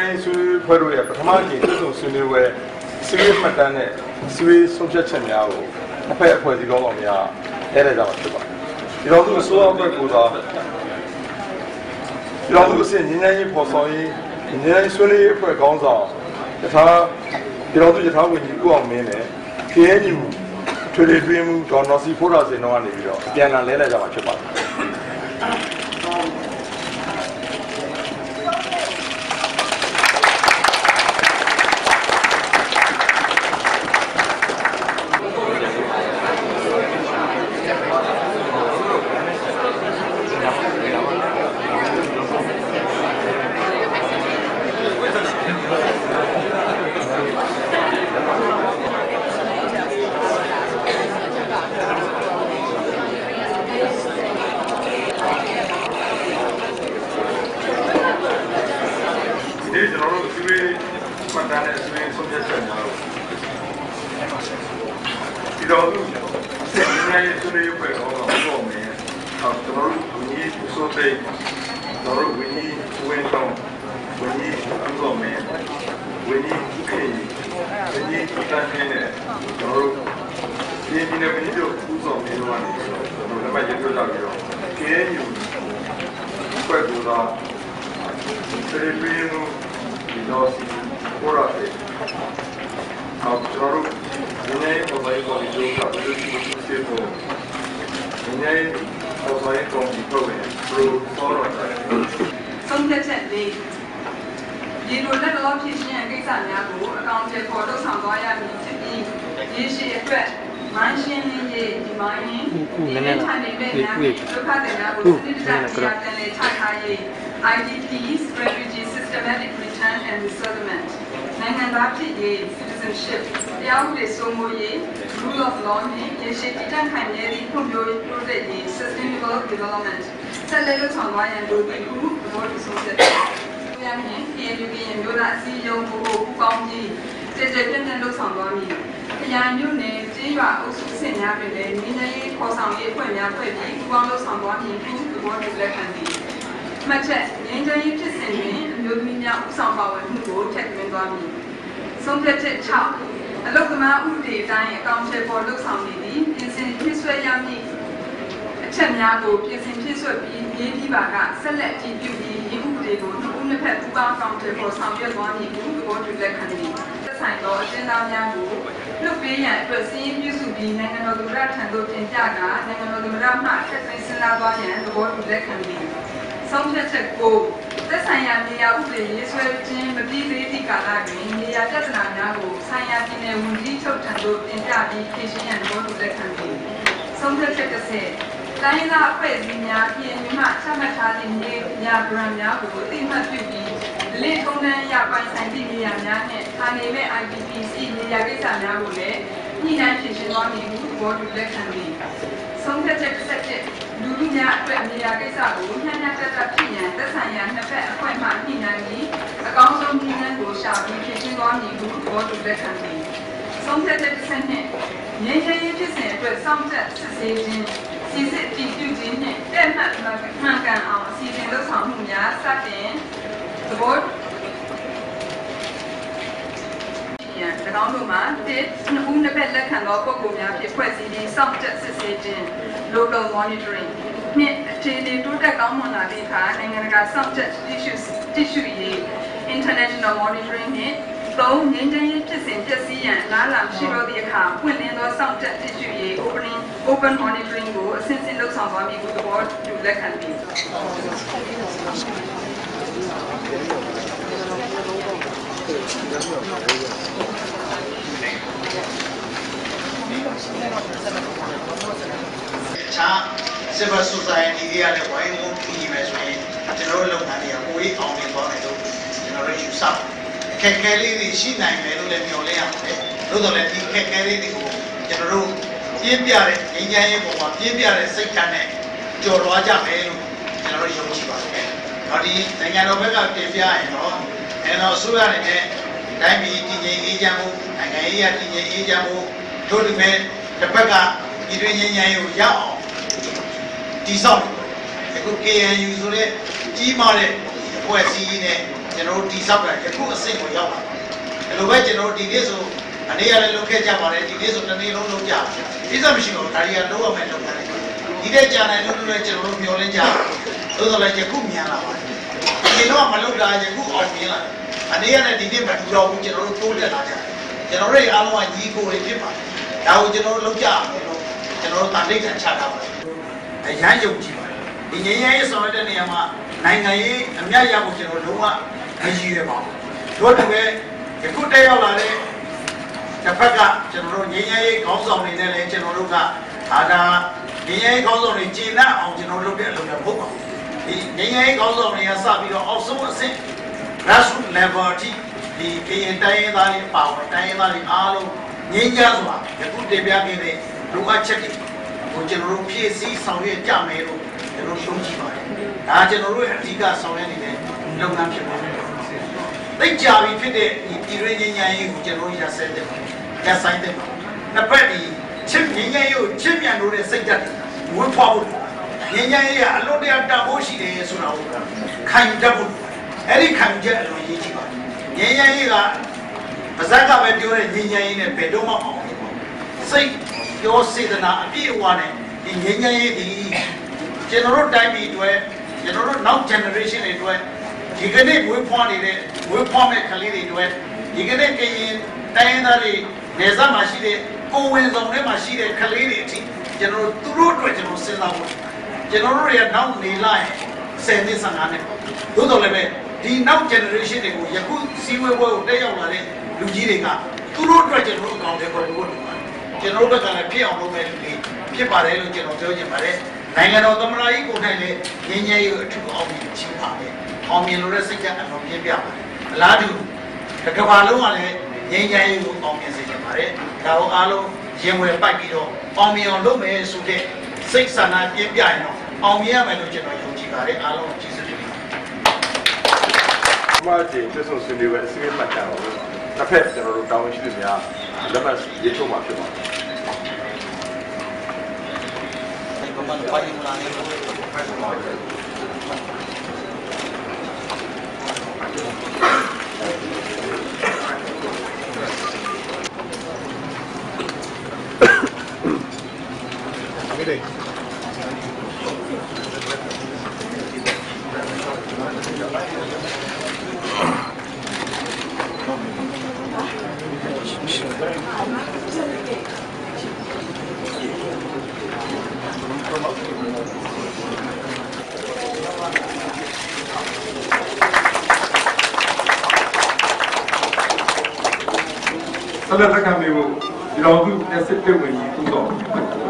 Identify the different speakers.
Speaker 1: တိုင်းဆွေးဖွဲ့တို့ရဲ့ပထမအကြိမ်တွေ့ဆုံဆွေးနွေးပွဲဆွေးနွေးမှတ်တမ်းနဲ့ဆွေးဆုံးဖြတ်ချက်များကိုတစ်ဖက်အဖွဲ့အစည်းကောင်းဆောင်များလဲလှယ်ကြမှာဖြစ်ပါတယ်ဒီတော့သူအစိုးရအဖွဲ့ကိုသာဒီတော့သူအစဉ်ငင်းငင်းရေးပေါ်ဆောင်ရေးငင်းငင်းဆွေးနွေးရေးအဖွဲ့ကောင်းဆောင်တခြားဒီတော့သူယထာဝန်ကြီးကိုအောင်မင်းနဲ့ KNU ထွေထွေတွင်းမှုဒေါ်နော်စီဖိုးရာစင်တော့ကနေပြီးတော့အပြန်အလှန်လဲလှယ်ကြမှာဖြစ်ပါတယ် ဒီကျွန်တော်တို့ဆွေးမှတ်တမ်းနဲ့ဆွေးဆုံးဖြတ်ချက်များကိုဒီတော့သူစစ်နေရေးဆွေးဖွဲ့တော့တော့မယ်အော်ကျွန်တော်တို့ဝင်းကြီးဆိုတဲ့ကျွန်တော်တို့ဝင်းကြီးဝင်းဆောင်ဝင်းကြီးအကောမယ်ဝင်းကြီးခေဝင်းကြီးတန်းနေနဲ့ကျွန်တော်တို့ဒီဒီနေ့ဝင်းကြီးတို့ဥဆောင်နေတော့နေကျွန်တော်လည်းမရပြကြပြီးတော့ KNU ဖွဲ့ကူတော့ Celebrino i nostri curati. Altro, non è cosa io di gioca, per il suo tempo. Non è cosa io di prove, pro foro.
Speaker 2: ဆုံးဖြတ်ချက်လေးဒီလိုလက်တော်ဖြစ်ခြင်းအကိစ္စများကိုအကောင့်တွေပေါ်လို့ဆောင်သွားရမည်ဖြစ်ပြီးရေရှည်အတွက်မိုင်းရှင်းလင်းရေးဒီမိုင်းရင်ဒီထိုင်နေတဲ့များဒုက္ခတွေများကိုစနစ်တကျပြန်ပြန်လေးချထားရေး IDPs refugee systematic return and resettlement နိုင်ငံသားဖြစ်ရေး citizenship တရားဥပဒေစိုးမိုးရေး rule of law နဲ့ရေရှည်တည်တံ့ခိုင်မြဲသည့်ဖွံ့ဖြိုးတိုးတက်ရေး sustainable development ဆက်လက်လုပ်ဆောင်သွားရန်လိုသည့်ခုဘောတူဆုံးဖြတ်ချက်။ပြန်ရင် PNU ရဲ့မြို့သားအစည်းအရုံးကိုပူပေါင်းပြီးကျေကျေပြန့်ပြန့်လုပ်ဆောင်သွားမည်။ခရိုင်မြို့နယ်ကျေးရွာအုပ်စုအဆင့်များတွင်လည်းနေနေရေးခေါ်ဆောင်ရေးအဖွဲ့များဖွဲ့ပြီးပူပေါင်းလုပ်ဆောင်သွားမည်ဟုသဘောတူလက်ခံသည်။မှတ်ချက်ငင်းချရေးဖြစ်စဉ်တွင်အ မျိုးသမီးများဥဆောင်ပါဝင်မှုကိုထက်သွင်းသွားမည်။ဆုံးဖြတ်ချက်6အလုကမဥပဒေအတိုင်းအကောင့်ချက်ပေါ်လုပ်ဆောင်နေသည်ပြင်ဆင်ဖြစ်ဆွဲရမည်အချက်များကိုပြင်ဆင်ဖြစ်ဆွဲပြီးရေးပြီးပါကဆက်လက်ကြည့်ပြုပြီးဒီဥပဒေကိုနှစ်ဦးနှစ်ဖက်ပူးပေါင်းဆောင်ရွက်ပေါ်ဆောင်ရွက်သွားမည်ဟုသဘောတူလက်ခံသည်သက်ဆိုင်သောအကျဉ်းသားများကိုလွတ်ပေးရန်အတွက်စီးရင်ပြုစုပြီးနိုင်ငံတော်သမ္မတထံသို့တင်ပြကနိုင်ငံတော်သမ္မတမှထက်သွင်းစဉ်းစားသွားရန်သဘောတူလက်ခံသည်ဆုံးဖြတ်ချက်ကို သက်ဆိုင်ရာနေရာဥပဒေရေးဆွဲခြင်းမပြီးသေးသည့်ကာလတွင်နေရာပြဿနာများကိုဆိုင်ရာပြည်နယ်ဝန်ကြီးချုပ်ထံသို့တင်ပြပြီးဖြေရှင်းရန်သဘောတူလက်ခံသည်ဆုံးဖြတ်ချက်တစ်ဆင့်တိုင်းသားအဖွဲ့အစည်းများပြည်မြမှချမှတ်ထားသည့်နေရာဗရန်များကိုအသိမှတ်ပြုပြီးလေထုံးတန်းရပိုင်ဆိုင်သည့်နေရာများနှင့်ဌာနေမဲ့ IPPC နေရာကိစ္စများကိုလည်းညှိနှိုင်းဖြေရှင်းသွားမည်ဟုသဘောတူလက်ခံသည်ဆုံးဖြတ်ချက်တစ်ဆက်ချက် လူလူများအတွက်နေရာကိစ္စကိုညှညတက်တက်ဖြစ်ရန်သက်ဆိုင်ရာနှစ်ဖက်အဖွဲ့မှညှိနှိုင်းပြီးအကောင်းဆုံးနည်းလမ်းကိုရှာပြီးဖြေရှင်းသွားမည်ဟုသဘောတူလက်ခံသည်ဆုံးဖြတ်ချက်တစ်ဆက်နှင့်ငြိမ်းချမ်းရေးဖြစ်စဉ်အတွက်စောင့်ကြပ်စစ်ဆေးခြင်းစီစစ်တည်ပြုခြင်းနှင့်တဲ့မှတ်မှန်ကန်အောင်အစီအစဉ်လုပ်ဆောင်မှုများစတင်သဘောရန်၎င်းတို့မှာတစ် နှစ်ဦးနှစ်ဖက်လက်ခံသောပုံပုံများဖြစ်ဖွဲ့စည်းပြီးစောင့်ကြပ်စစ်ဆေးခြင်း local monitoring နှစ်အခြေအနေတိုးတက်ကောင်းမွန်လာသည့်အခါနိုင်ငံတကာစောင့်ကြပ်တည်ရှိတည်ရှိရေး international monitoring နှင့်သုံးငင်းချင်းရေးဖြစ်စဉ်ပြည့်စည်ရန်လားလာရှိတော့သည့်အခါပွင့်လင်းသောစောင့်ကြပ်တည်ရှိရေး opening open monitoring ကိုအစဉ်စဉ်လုပ်ဆောင်သွားမည်ဟုသဘောတူလက်ခံသည်
Speaker 3: အ ခြား civil society တွေကလည်းဝိုင်းဝန်းပြီးမယ်ဆိုရင်ကျွန်တော်တို့လုပ်ငန်းတွေကကိုယ်အောင်မြင်သွားမယ်လို့ကျွန်တော်တို့ယူဆပါတယ်။ခက်ခဲလေးတွေရှိနိုင်မယ်လို့လည်းမျှော်လင့်ရပါတယ်။သို့တော်လည်းဒီခက်ခဲလေးတွေကိုကျွန်တော်တို့ပြင်းပြတဲ့ငြိမ်းချမ်းရေးပုံမှာပြင်းပြတဲ့စိတ်ဓာတ်နဲ့ကြော်လွှားကြမယ်လို့ကျွန်တော်တို့ယုံကြည်ပါတယ်။ဟောဒီနိုင်ငံတော်ဘက်ကတင်ပြရင်တော့အဲတော့အစိုးရအနေနဲ့တိုင်းပြည်တည်ငြိမ်အေးချမ်းမှုနိုင်ငံရေးအတည်ငြိမ်အေးချမ်းမှု တို့ဒီမဲ့တစ်ဖက်ကပြည်တွင်းငြိမ်းချမ်းရေးကိုရအောင်တိဆောက်အခု KNU ဆိုတဲ့ကြီးမားတဲ့အဖွဲ့အစည်းနဲ့ကျွန်တော်တို့တိဆောက်တာယခုအဆင့်ကိုရောက်လာတယ်ဒီလိုပဲကျွန်တော်တို့ဒီနေ့ဆိုအနေရလည်းလုပ်ခဲ့ကြပါတယ်ဒီနေ့ဆိုတစ်နေ့လုံးလုပ်ကြပါပြည့်စုံမရှိတော့ဒါတွေကလုံးဝမဲ့လုပ်တယ်ဒီတဲ့ကြာနိုင်လို့လည်းကျွန်တော်တို့မျောလင်းကြသို့တော်လည်းယခုမြန်လာပါတယ်ဒီတော့မလုပ်တာယခုအောင်မြင်လာတယ်အနေရနဲ့ဒီနေ့မတူတော့ဘူးကျွန်တော်တို့တိုးတက်လာကြတယ်ကျွန်တော်တို့အားလုံးကညီကိုတွေဖြစ်ပါတယ် ဒါကိုကျွန်တော်တို့လုပ်ကြမယ်လို့ကျွန်တော်တို့တန်ဋိဌာန်ချထားပါတယ်အရန်ယုံကြည်ပါတယ်ဒီငြိမ်းချမ်းရေးဆောင်ရွက်တဲ့နေရာမှာနိုင်ငံရေးအမြတ်ရဖို့ကျွန်တော်လုံးဝမရည်ရပါဘူးတို့တူပဲယခုတက်ရောက်လာတဲ့တစ်ဖက်ကကျွန်တော်တို့ငြိမ်းချမ်းရေးခေါင်းဆောင်တွေနဲ့လည်းကျွန်တော်တို့ကအာဒါငြိမ်းချမ်းရေးခေါင်းဆောင်တွေကျေနပ်အောင်ကျွန်တော်တို့လုပ်တဲ့အလုပ်တွေမဟုတ်ပါဘူးဒီငြိမ်းချမ်းရေးခေါင်းဆောင်တွေကစပြီးတော့အောက်ဆုံးအဆင့် grassroots level အထိဒီကရင်တိုင်းရင်းသားတွေပါဝင်တိုင်းရင်းသားတွေအားလုံး ငြိမ်းချမ်းစွာယခုတင်ပြခဲ့တဲ့လိုအပ်ချက်တွေကိုကျွန်တော်တို့ဖြည့်ဆည်းဆောင်ရွက်ကြမယ်လို့ကျွန်တော်ယုံကြည်ပါတယ်။ဒါကျွန်တော်တို့ရဲ့အဓိကဆောင်ရွက်နေတဲ့လုပ်ငန်းဖြစ်ပါတယ်။သိကြပြီဖြစ်တဲ့ဒီပြည်ရင်းငြိမ်းချမ်းရေးကိုကျွန်တော်တို့ရဆဲတဲ့ရဆိုင်တဲ့နှစ်ဖက်ဒီချစ်ငြိမ်းချမ်းရေးကိုချစ်မြတ်လို့တဲ့စိတ်ဓာတ်ဝှဖွားဖို့ငြိမ်းချမ်းရေးကအလွတ်တရာတန်ဖိုးရှိတယ်ဆိုတာကိုခံယူတတ်ဖို့အဲ့ဒီခံယူချက်အလွန်ရေးကြည့်ပါတယ်။ငြိမ်းချမ်းရေးက ပါဇက်ကပဲပြောတဲ့ငြိမ်းချမ်းရေးနဲ့ဘယ်တော့မှမအောင်ဘူး။စိတ်ပြောစေတနာအပြည့်အဝနဲ့ဒီငြိမ်းချမ်းရေးဒီကျွန်တော်တို့တိုင်းပြည်အတွက်ကျွန်တော်တို့နောက် generation တွေအတွက်ဒီကနေ့ဝေးဖွားနေတဲ့ဝေးဖွားမဲ့ကလေးတွေအတွက်ဒီကနေ့ကရင်တိုင်းရင်းသားတွေနေဆက်မှာရှိတဲ့ကိုယ်ဝင်ဆောင်ထဲမှာရှိတဲ့ကလေးတွေအထိကျွန်တော်တို့သူတို့အတွက်ကျွန်တော်စဉ်းစားဖို့ကျွန်တော်တို့တွေကနောက်နေလိုက်10နှစ်15နှစ်သို့တော်လည်းပဲဒီနောက် generation တွေကိုယခုစီးဝေးပွဲကိုတက်ရောက်လာတဲ့ လူကြီးတွေကသူတို့အတွက်ကျွန်တော်တို့အကောင့်တွေပေါ်လို့လုပ်ပါတယ်ကျွန်တော်တို့ဘက်ကလည်းဖြစ်အောင်လုပ်မဲ့လူတွေဖြစ်ပါတယ်လို့ကျွန်တော်ပြောချင်ပါတယ်နိုင်ငံတော်သမ္မတကြီးကိုယ်တိုင်လည်းငင်းငယ်ရေးအထူးအောင်မြင်ချီးပါတယ်အောင်မြင်လို့တဲ့စိတ်ကအလုံးပြပြပါတယ်အလားတူတစ်ကမ္ဘာလုံးကလည်းငင်းငယ်ရေးကိုအောင်မြင်စေချင်ပါတယ်ဒါကိုအားလုံးရင်ဝယ်ပိုက်ပြီးတော့အောင်မြင်အောင်လုပ်မယ်ဆိုတဲ့စိတ်ဆန္ဒပြင်းပြရင်တော့အောင်မြင်ရမယ်လို့ကျွန်တော်ယုံကြည်ပါတယ်အားလုံးကျေးဇူးတင်ပါတယ်
Speaker 1: အမအကျင့်ကျွတ်ဆုံဆွေးနွေးပွဲအစည်းအဝေးမှတ်ချင်အောင် တစ်ဖက်ကျွန်တော်တို့တောင်းရှိသူများလက်မှတ်ရေးထုတ်မှာဖြစ်ပါတယ် ဆက်လက်လက်ခံပေးဖို့ဒီတော်သူနဲ့စစ်တပ်ဝင်ကြီးသူတော်အတော့အစီအပြေးရမယ်လေဦးတော်